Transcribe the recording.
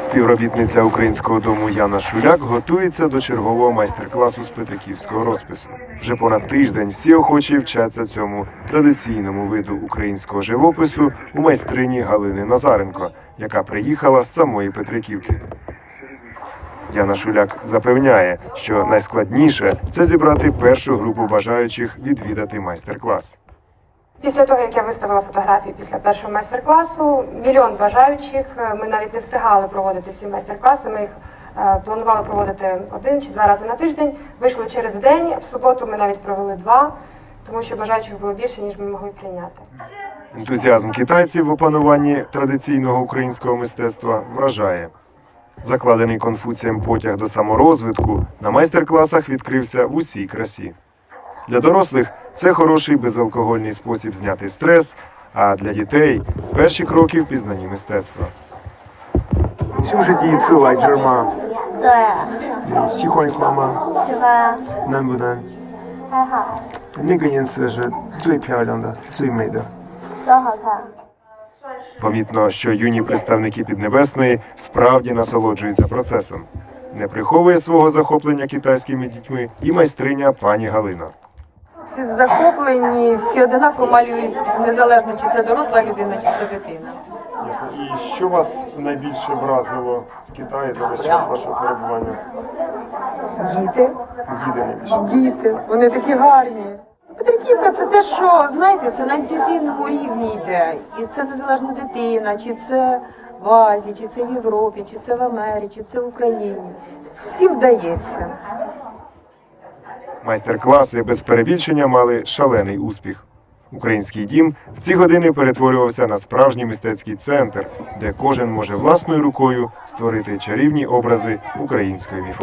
Співробітниця українського дому Яна Шуляк готується до чергового майстер-класу з петриківського розпису. Вже понад тиждень всі охочі вчаться цьому традиційному виду українського живопису у майстрині Галини Назаренко, яка приїхала з самої Петриківки. Яна Шуляк запевняє, що найскладніше це зібрати першу групу бажаючих відвідати майстер-клас. Після того, як я виставила фотографії після першого майстер-класу, мільйон бажаючих. Е, Ми навіть не встигали проводити всі майстер-класи. Ми їх е, планували проводити один чи два рази на тиждень. Вийшло через день. В суботу ми навіть провели два, тому що бажаючих було більше, ніж ми могли прийняти. Ентузіазм китайців в опануванні традиційного українського мистецтва вражає. Закладений Конфуцієм потяг до саморозвитку на майстер-класах відкрився в усій красі. Для дорослих це хороший безалкогольний спосіб зняти стрес, а для дітей перші кроки в пізнанні мистецтва. Чим же діється лайк джерма? Сіхонь мама. Нам буде. Е, Помітно, що юні представники Піднебесної справді насолоджуються процесом. Не приховує свого захоплення китайськими дітьми і майстриня пані Галина. Всі захоплені, всі одинаково малюють, незалежно чи це доросла людина, чи це дитина. І що вас найбільше вразило в Китаї за весь час вашого перебування? Діти, Діти найбільше. діти, вони такі гарні. Петриківка це те, що знаєте, це на дитинному рівні йде. І це незалежно дитина, чи це в Азії, чи це в Європі, чи це в Америці, чи це в Україні. Всім вдається. Майстер-класи без перебільшення мали шалений успіх. Український дім в ці години перетворювався на справжній мистецький центр, де кожен може власною рукою створити чарівні образи української міфології.